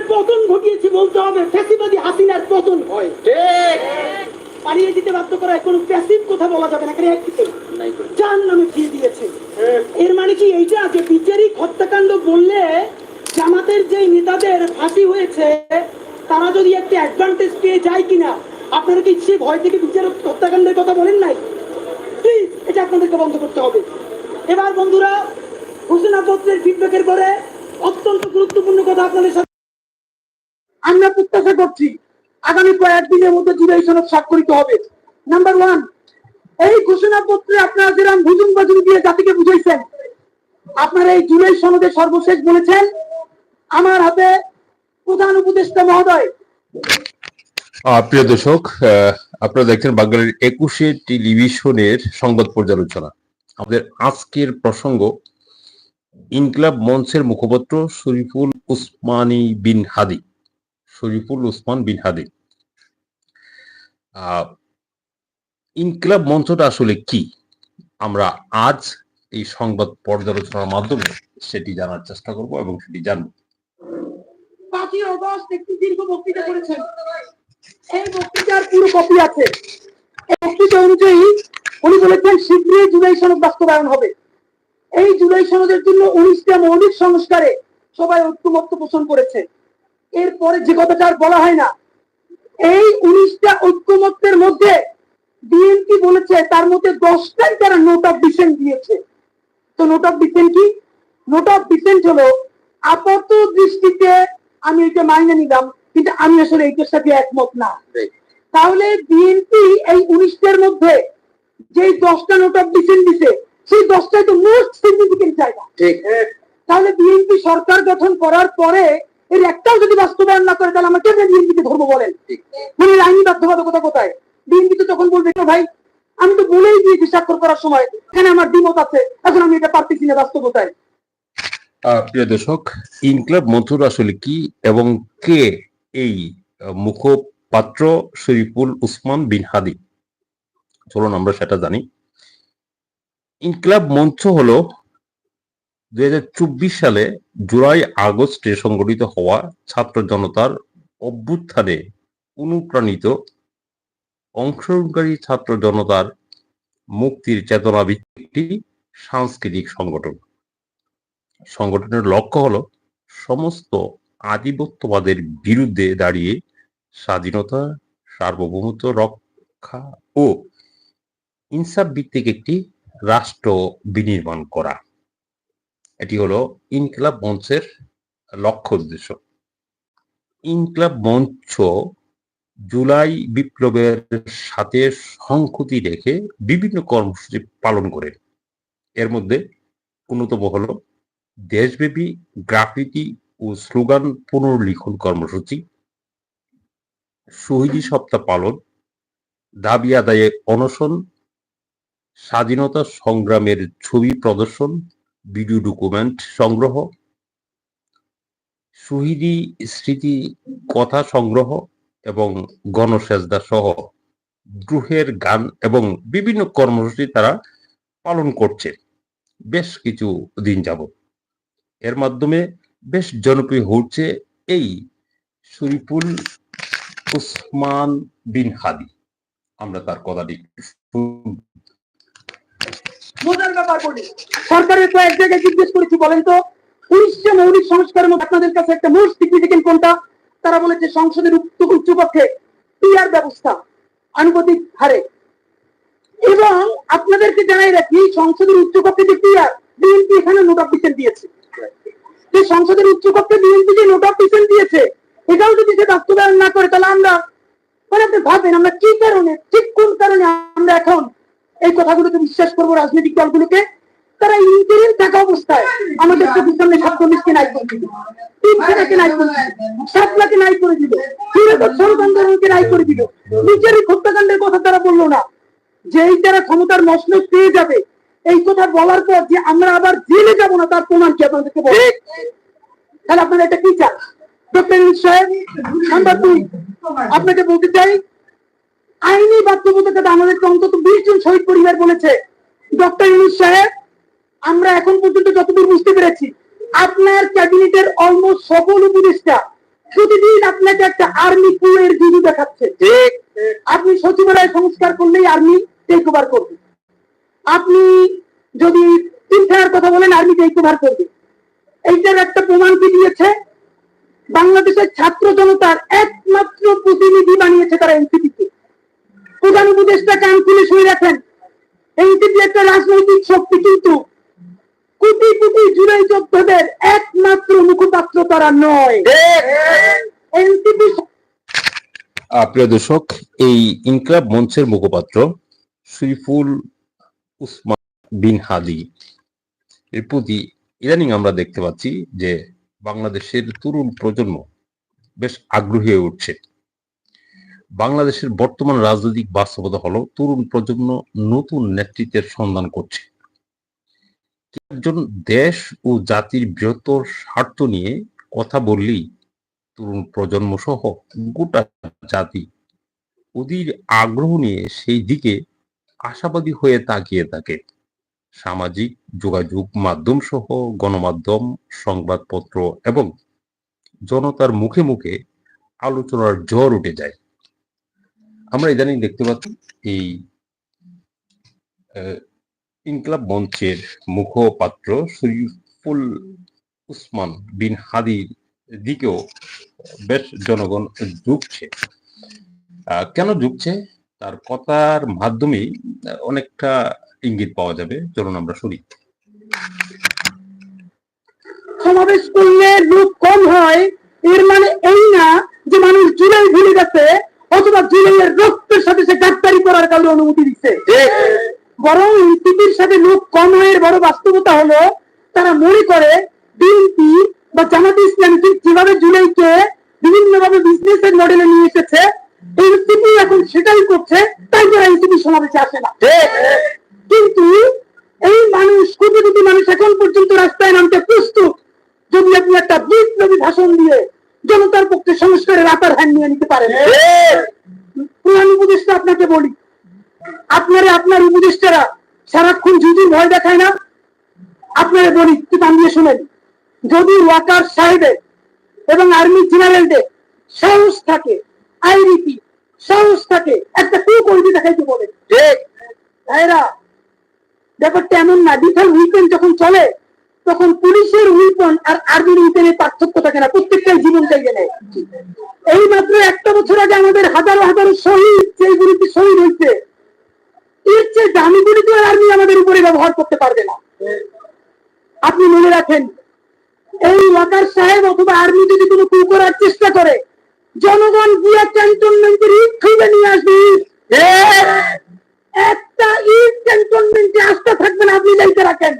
হাসিনার পতন ঘটিয়েছি বলতে হবে। ফ্যাসিবাদী হাসিনার পতন। হয় ঠিক। পালিয়ে দিতে বাধ্য করায় কোনো প্যাসিভ কথা বলা যাবে না। ক্রিয়াকৃত নাই করে। চার নামে ফিরে দিয়েছে। এর মানে কি? এইটা যে বিচারিক হত্যাকাণ্ড বললে জামাতের যে নেতাদের ফাঁসি হয়েছে তারা যদি একটা অ্যাডভান্টেজ পেয়ে যায় কিনা আপনারা কি সে ভয় থেকে বিচারক হত্যাকাণ্ডের কথা বলেন নাই? প্লিজ এটা আপনাদেরকে বন্ধ করতে হবে। এবার বন্ধুরা ঘোষণাপত্রের ফিডব্যাকের পরে অত্যন্ত গুরুত্বপূর্ণ কথা আপনাদের সাথে প্রত্যাশা করছি আগামী কয়েকদিনের মধ্যে জুলাই স্বাক্ষরিত হবে। নাম্বার ওয়ান এই ঘোষণাপত্রে আপনারা যেরকম ভুজুম বাজুম দিয়ে জাতিকে বুঝাইছেন, আপনারা এই জুলাই সনদে সর্বশেষ বলেছেন, আমার হাতে প্রধান উপদেষ্টা মহোদয়। প্রিয় দর্শক আপনারা দেখছেন বাঙালির একুশে টেলিভিশনের সংবাদ পর্যালোচনা। আমাদের আজকের প্রসঙ্গ, ইনকলাব মঞ্চের মুখপাত্র শরীফুল উসমানী বিন হাদি। শরীফুল উসমান বিন হাদি। ইনকলাব মঞ্চটা আসলে কি? আমরা আজ এই সংবাদ পর্যালোচনার মাধ্যমে সেটি জানার চেষ্টা করব এবং সেটি জানব। বক্তৃতা পুরো আছে। শীঘ্রই জুলাই বাস্তবায়ন হবে। এই জুলাই জন্য মৌলিক সংস্কারে সবাই ঐক্যমত্য পোষণ করেছে। এরপরে যে কথাটা আর বলা হয় না এই উনিশটা ঐক্যমত্যের মধ্যে বিএনপি বলেছে তার মধ্যে দশটাই তারা নোট অফ ডিসেন্ট দিয়েছে। তো নোট অফ ডিসেন্ট কি? নোট অফ ডিসেন্ট হলো আপাত দৃষ্টিতে আমি এটা মাইনে নিলাম কিন্তু আমি আসলে এইটার সাথে একমত না। তাহলে বিএনপি এই উনিশটার মধ্যে যেই দশটা নোট অফ ডিসেন্ট দিছে সেই দশটাই তো মোস্ট সিগনিফিকেন্ট জায়গা। তাহলে বিএনপি সরকার গঠন করার পরে এর একটাও যদি বাস্তবায়ন না করে তাহলে আমরা কেন বিএনপিকে ধর্ম বলেন। মানে আইনি বাধ্যবাধকতা কোথায়? বিএনপি তো তখন বলবে "তো ভাই আমি তো বলেই দিয়েছি স্বাক্ষর করার সময় এখানে আমার দ্বিমত আছে এখন আমি এটা পারতেছি না বাস্তবতায়? প্রিয় দর্শক ইনকলাব মন্থুর আসলে কি এবং কে এই মুখপাত্র শরীফুল উসমান বিন হাদি? চলুন আমরা সেটা জানি। ইনকলাব মঞ্চ হলো দুই হাজার চব্বিশ সালে জুলাই আগস্টে সংগঠিত হওয়া ছাত্র জনতার অভ্যুত্থানে অনুপ্রাণিত অংশগ্রহণকারী ছাত্র জনতার মুক্তির চেতনা একটি সাংস্কৃতিক সংগঠন। সংগঠনের লক্ষ্য হলো সমস্ত আধিপত্যবাদের বিরুদ্ধে দাঁড়িয়ে স্বাধীনতা, সার্বভৌমত্ব রক্ষা ও ইনসাফ ভিত্তিক একটি রাষ্ট্র বিনির্মাণ করা। এটি হলো ইনকলাব মঞ্চের লক্ষ্য উদ্দেশ্য। ইনকলাব মঞ্চ জুলাই বিপ্লবের সাথে সংহতি রেখে বিভিন্ন কর্মসূচি পালন করে। এর মধ্যে অন্যতম হলো দেশব্যাপী গ্রাফিতি ও স্লোগান পুনর্লিখন কর্মসূচি, শহীদী সপ্তাহ পালন, দাবি আদায়ে অনশন, স্বাধীনতা সংগ্রামের ছবি প্রদর্শন ভিডিও ডকুমেন্ট সংগ্রহ শহীদী স্মৃতি, কথা সংগ্রহ এবং গণসেজদা সহ গ্রহের গান এবং বিভিন্ন কর্মসূচি তারা পালন করছে। বেশ কিছু দিন যাবত এর মাধ্যমে বেশ জনপ্রিয় হচ্ছে এই শরীফুল উসমান বিন হাদি। আমরা তার কথাটি। মজার ব্যাপার বলি। সরকারের কয়েক জায়গায় জিজ্ঞেস করেছি, বলেন তো উনিশশো মৌলিক সংস্কারের মধ্যে আপনাদের কাছে একটা মোস্ট সিগনিফিকেন্ট কোনটা? তারা বলেছে সংসদের উচ্চ উচ্চপক্ষে পিআর ব্যবস্থা, আনুপাতিক হারে। এবং আপনাদেরকে জানাই রাখি সংসদের উচ্চকক্ষে যে পিআর বিএনপি এখানে নোট অফ ডিসেন্ট দিয়েছে। যে সংসদের উচ্চকক্ষে বিএনপি যে নোট অফ ডিসেন্ট দিয়েছে, এটাও যদি সে বাস্তবায়ন না করে, তাহলে আমরা মানে আপনি ভাবেন আমরা কি কারণে, ঠিক কোন কারণে আমরা এখন এই কথাগুলোকে বিশ্বাস করব রাজনৈতিক দলগুলোকে। তারা ইন্টারিম থাকা অবস্থায় আমাদের চোখের সামনে সাতচল্লিশকে নাই করে দিল তিন সেনাকে নাই করে দিল সাতলাকে নাই করে দিল সরকারকে নাই করে দিল নিজেরই হত্যাকাণ্ডের কথা তারা বলল না। যে এই তারা ক্ষমতার মশলে পেয়ে যাবে। এই কথা বলার পর যে আমরা আবার জেলে যাব না তার প্রমাণ কি আপনাদেরকে বলে তাহলে আপনারা এটা কি চান? ডক্টর সাহেব নাম্বার দুই আপনাকে বলতে চাই আইনি বাধ্যবাধকতা আমাদেরকে অন্তত বিশ জন শহীদ পরিবার বলেছে। ডক্টর ইউনুস সাহেব আমরা এখন পর্যন্ত যতদূর বুঝতে পেরেছি আপনার ক্যাবিনেটের অলমোস্ট সকল উপদেষ্টা প্রতিদিন আপনাকে একটা আর্মি কুয়ের দিদি দেখাচ্ছে। ঠিক। আপনি সচিবালয় সংস্কার করলেই আর্মি টেক ওভার করবে। আপনি যদি তিনখানার কথা বলেন আর্মি টেক ওভার করবে। এইটার একটা প্রমাণ কি দিয়েছে? বাংলাদেশের ছাত্র জনতার একমাত্র প্রতিনিধি বানিয়েছে তারা এনসিপিকে। প্রধান উপদেষ্টা কান খুলে শুনে রাখেন। এনসিপি একটা রাজনৈতিক শক্তি কিন্তু কোটি কোটি জুলাই যোদ্ধাদের একমাত্র মুখপাত্র তারা নয়। এনসিপি প্রিয় দর্শক, এই ইনকলাব মঞ্চের মুখপাত্র শরীফুল উসমান বিন হাদি। এর প্রতি ইদানিং আমরা দেখতে পাচ্ছি যে বাংলাদেশের তরুণ প্রজন্ম বেশ আগ্রহী হয়ে উঠছে। বাংলাদেশের বর্তমান রাজনৈতিক বাস্তবতা হলো তরুণ প্রজন্ম নতুন নেতৃত্বের সন্ধান করছে। একজন দেশ ও জাতির বৃহত্তর স্বার্থ নিয়ে কথা বললেই তরুণ প্রজন্ম সহ গোটা জাতি অধীর আগ্রহ নিয়ে সেই দিকে আশাবাদী হয়ে তাকিয়ে থাকে। সামাজিক যোগাযোগ মাধ্যম সহ গণমাধ্যম, সংবাদপত্র এবং জনতার মুখে মুখে আলোচনার জ্বর উঠে যায়। আমরা ইদানিং দেখতে পাচ্ছি এই ইনকলাব মঞ্চের মুখপাত্র শরীফুল উসমান বিন হাদির দিকেও বেশ জনগণ ঝুঁকছে। কেন ঝুঁকছে? তার কথার মাধ্যমেই অনেকটা ইঙ্গিত পাওয়া যাবে। চলুন আমরা শুনি। সমাবেশ করলে লোক কম হয়, এর মানে এই না যে মানুষ জুলাই ভুলে গেছে অথবা জুলাইয়ের রক্তের সাথে সে গাদ্দারি করার কারণে অনুমতি দিচ্ছে। বরং এনসিপির সাথে লোক কম হয়ে বড় বাস্তবতা হলো তারা মনে করে বিএনপি বা জামাত ইসলাম ঠিক যেভাবে জুলাইকে বিভিন্ন ভাবে বিজনেস এর মডেলে নিয়ে এসেছে এনসিপি এখন সেটাই করছে তাই তারা এনসিপি সমাবেশে আসে না ঠিক কিন্তু এই মানুষ কোটি কোটি মানুষ এখন পর্যন্ত রাস্তায় নামতে প্রস্তুত যদি আপনি একটা বিপ্লবী ভাষণ দিয়ে জনতার পক্ষে সংস্কারের আকার হ্যান্ড নিয়ে নিতে পারেন প্রধান উপদেষ্টা আপনাকে বলি আপনারা আপনার উপদেষ্টারা সারাক্ষণ যুদির ভয় দেখায় না আপনারা বলি একটু দাম দিয়ে শোনেন যদি ওয়াকার সাহেবের এবং আর্মি জেনারেলদের সাহস থাকে আইরিপি সাহস থাকে একটা কুপরিধি দেখাইতে বলেন। ভাইরা ব্যাপারটা এমন না ডিফেল উইপেন যখন চলে তখন পুলিশের উইপন আর আর্মির উইপেনের পার্থক্য থাকে না প্রত্যেকটাই জীবন চাইবে নেয়। এই মাত্র একটা বছর আগে আমাদের হাজারো হাজারো শহীদ যেগুলিতে শহীদ হয়েছে এর চেয়ে দামি গুলি তো আর্মি আমাদের উপরে ব্যবহার করতে পারবে না। আপনি মনে রাখেন এই ওয়াকার সাহেব অথবা আর্মি যদি কোনো কু করার চেষ্টা করে জনগণ গিয়া ক্যান্টনমেন্টের ইট খুঁজে নিয়ে আসবে। একটা ইট ক্যান্টনমেন্টে আসতে থাকবেন আপনি যাইতে রাখেন।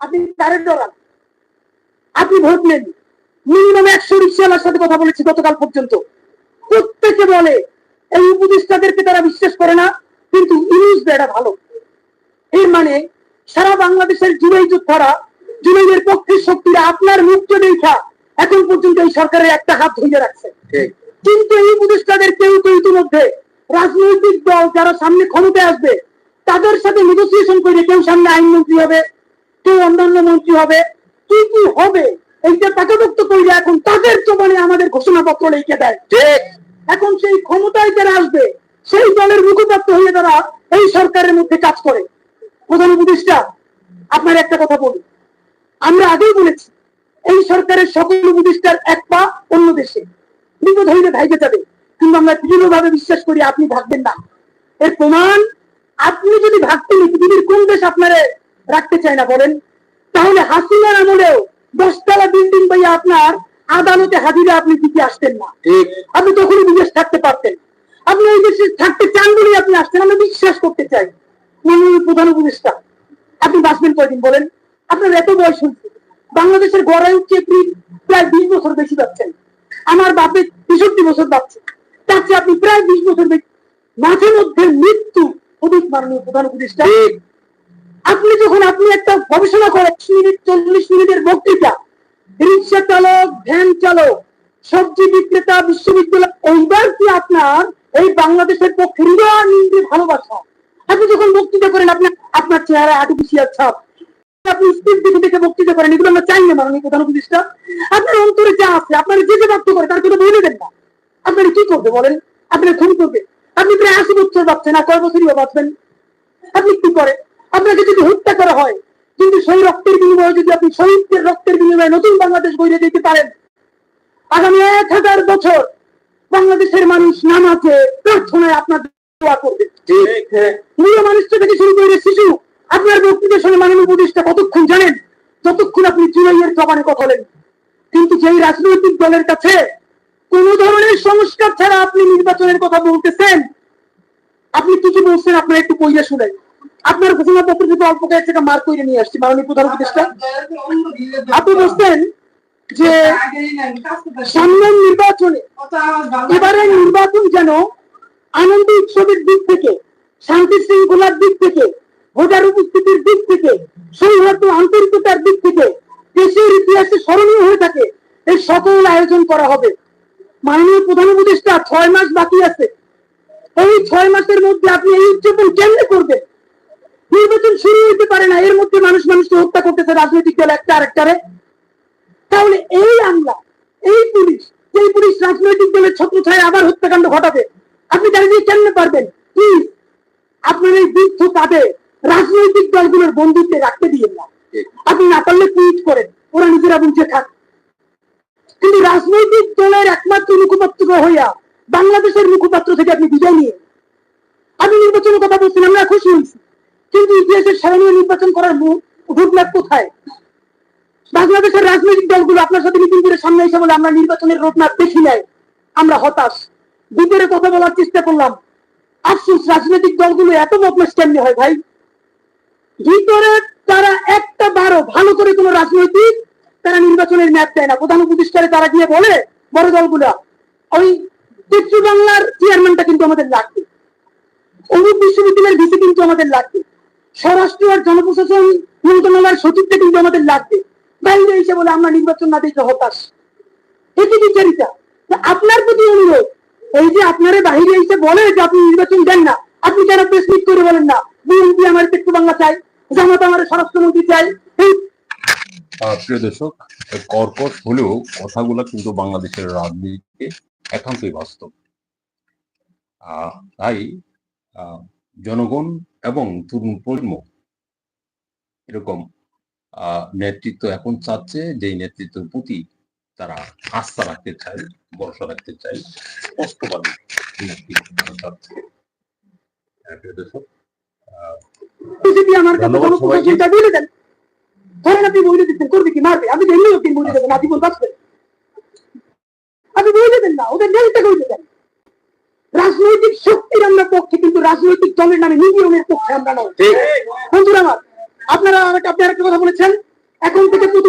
আপনি কারেন্ট ডরান আপনি ভোট নেন। মিনিমাম একশো রিক্সাওয়ালার সাথে কথা বলেছি গতকাল পর্যন্ত। প্রত্যেকে বলে এই উপদেষ্টাদেরকে তারা বিশ্বাস করে না কিন্তু ইউজ এটা ভালো। এর মানে সারা বাংলাদেশের জুলাই যোদ্ধারা জুলাইয়ের পক্ষের শক্তিরা আপনার মুক্ত দেখা এখন পর্যন্ত এই সরকারের একটা হাত ধরে রাখছে। কিন্তু এই উপদেষ্টাদের কেউ তো ইতিমধ্যে রাজনৈতিক দল যারা সামনে ক্ষমতায় আসবে তাদের সাথে নেগোসিয়েশন করে কেউ সামনে আইনমন্ত্রী হবে কেউ অন্যান্য মন্ত্রী হবে কি কি হবে এইটা পাকাপোক্ত করলে এখন তাদের চোখে আমাদের ঘোষণাপত্র লিখে দেয়। ঠিক। এখন সেই ক্ষমতায় যারা আসবে সেই দলের মুখপাত্র হয়ে তারা এই সরকারের মধ্যে কাজ করে। প্রধান উপদেষ্টা আপনার একটা কথা বলি আমরা আগেই বলেছি এই সরকারের সকল উপদেষ্টার এক পা অন্য দেশে। বিপদ হইলে ভাইকে যাবে কিন্তু আমরা দৃঢ়ভাবে বিশ্বাস করি আপনি ভাববেন না। এর প্রমাণ আপনি যদি ভাবতেন পৃথিবীর কোন দেশ আপনারে রাখতে চায় না বলেন? তাহলে হাসিনার আমলেও দশতলা বিল্ডিং পাইয়া আপনার আদালতে হাজিরে আপনি দিতে আসতেন না। ঠিক। আপনি তখনই বিদেশ থাকতে পারতেন। আপনি এই দেশে থাকতে চান বলেই আপনি আসতেন আমরা বিশ্বাস করতে চাই। মাননীয় প্রধান উপদেষ্টা আপনি বাঁচবেন কয়দিন বলেন? আপনার এত বয়স হয়েছে। বাংলাদেশের গড়ায় উঠছে প্রায় বিশ বছর বেশি যাচ্ছেন আমার বাপে তেষট্টি বছর যাচ্ছে তার চেয়ে আপনি প্রায় বিশ বছর বেশি। মাঝে মধ্যে মৃত্যু অধিক মাননীয় প্রধান উপদেষ্টা। আপনি যখন আপনি একটা গবেষণা করেন মিনিট চল্লিশ মিনিটের বক্তৃতা রিক্সা চালক ভ্যান চালক সবজি বিক্রেতা বিশ্ববিদ্যালয় এইবার কি আপনার এই বাংলাদেশের পক্ষে হৃদয় ভালোবাসা? আপনি যখন বক্তৃতা করেন, আপনার আপনার চেহারা আর্টিফিশিয়াল ছাপ আপনি দেখে দেখে বক্তৃতা করেন, এগুলো আমরা চাই না প্রধান আপনার অন্তরে যা আছে, আপনার যে যে করে, তার কথা বলে দেন না। আপনারা কি করবে বলেন? আপনি খুন করবে। আপনি প্রায় আশি বছর বাঁচছেন আর কয় বছরই বাঁচবেন? আপনি কি করে আপনাকে যদি হত্যা করা হয় কিন্তু সেই রক্তের বিনিময়ে, যদি আপনি শহীদদের রক্তের বিনিময়ে নতুন বাংলাদেশ গড়ে দিতে পারেন, আগামী এক হাজার বছর বাংলাদেশের মানুষ নামাজে প্রার্থনায় আপনার দোয়া করবে। বুড়ো মানুষ থেকে শুরু করে শিশু। আপনার বক্তৃতা শুনে মাননীয় উপদেষ্টা কতক্ষণ জানেন? যতক্ষণ আপনি জুলাইয়ের জবানে কথা বলেন। কিন্তু যেই রাজনৈতিক দলের কাছে কোন ধরনের সংস্কার ছাড়া আপনি নির্বাচনের কথা বলতেছেন আপনি কি কি বলছেন আপনার একটু কইলে শুনেন। আপনার ঘোষণাপত্র থেকে অল্প কয়েক টাকা মার করে নিয়ে আসছি মাননীয় প্রধান উপদেষ্টা। আপনি বলছেন যে সামনের নির্বাচনে এবারের নির্বাচন যেন আনন্দ উৎসবের দিক থেকে, শান্তি শৃঙ্খলার দিক থেকে, ভোটার উপস্থিতির দিক থেকে, সৌহার্দ্য আন্তরিকতার দিক থেকে, দেশের ইতিহাসে স্মরণীয় হয়ে থাকে এই সকল আয়োজন করা হবে। মাননীয় প্রধান উপদেষ্টা, ছয় মাস বাকি আছে। এই ছয় মাসের মধ্যে আপনি এই উদযাপন কেমনে করবেন? নির্বাচন শুরু হতে পারে না, এর মধ্যে মানুষ মানুষকে হত্যা করতেছে, রাজনৈতিক দল একটা আরেকটারে। তাহলে এই আমলা, এই পুলিশ এই পুলিশ রাজনৈতিক দলের ছত্র ছায় আবার হত্যাকাণ্ড ঘটাবে আপনি দাঁড়িয়ে কেমনে পারবেন? প্লিজ আপনার এই বৃদ্ধ কাঁধে রাজনৈতিক দলগুলোর বন্ধুত্বে রাখতে দিয়েন না। আপনি না পারলে টুইট করেন, ওরা নিজেরা বুঝে খান কিন্তু রাজনৈতিক দলের একমাত্র মুখপাত্র হইয়া বাংলাদেশের মুখপাত্র থেকে আপনি বিজয় নিয়ে আপনি নির্বাচনের কথা বলছেন আমরা খুশি হয়েছি। কিন্তু ইতিহাসের স্মরণীয় নির্বাচন করার রুটম্যাপ কোথায়? বাংলাদেশের রাজনৈতিক দলগুলো আপনার সাথে মিটিং করে সামনে এসে বলে, আমরা নির্বাচনের রোডম্যাপ দেখি নাই, আমরা হতাশ। ভিতরে কথা বলার চেষ্টা করলাম। আফসোস, রাজনৈতিক দলগুলো এত বদমাস কেমনি হয় ভাই? ভিতরে তারা একটা বারো ভালো করে কোনো রাজনৈতিক তারা নির্বাচনের ম্যাপ দেয় না। প্রধান উপদেষ্টারে তারা গিয়ে বলে, বড় দলগুলা, ওই চিত্র বাংলার চেয়ারম্যানটা কিন্তু আমাদের লাগবে। অমুক বিশ্ববিদ্যালয়ের ভিসি কিন্তু আমাদের লাগবে। স্বরাষ্ট্র আর জনপ্রশাসন মন্ত্রণালয়ের সচিবটা কিন্তু আমাদের লাগবে। বাইরে এসে বলে, আমরা নির্বাচন না দেখলে হতাশ। এটি বিচারিতা আপনার প্রতি অনুরোধ এই যে আপনারে বাহিরে এসে বলে যে আপনি নির্বাচন দেন না, আপনি কেন প্রেস মিট করে বলেন না? বিএনপি আমার পেট্রো বাংলা চাই, জামাত আমার স্বরাষ্ট্রমন্ত্রী চাই। প্রিয় দর্শক, কর্কশ হলেও কথাগুলো কিন্তু বাংলাদেশের রাজনীতিতে একান্তই বাস্তব। তাই জনগণ এবং তরুণ প্রজন্ম এরকম নেতৃত্ব এখন চাচ্ছে, যেই নেতৃত্বের প্রতি তারা আস্থা রাখতে চায় ভরসা রাখতে চায় স্পষ্টভাবে হ্যাঁ, ধরেন আপনি বলে দিচ্ছেন করবে কি মারবে? আমি এমনি ওকে বলে দেবেন আপনি না ওদের করে রাজনৈতিক শক্তির আমরা পক্ষে কিন্তু রাজনৈতিক দলের নামে নিয়মের পক্ষে আমরা নয়। বন্ধুরা আমার আপনারা আমাকে আপনি আরেকটা কথা বলেছেন এখন থেকে প্রতি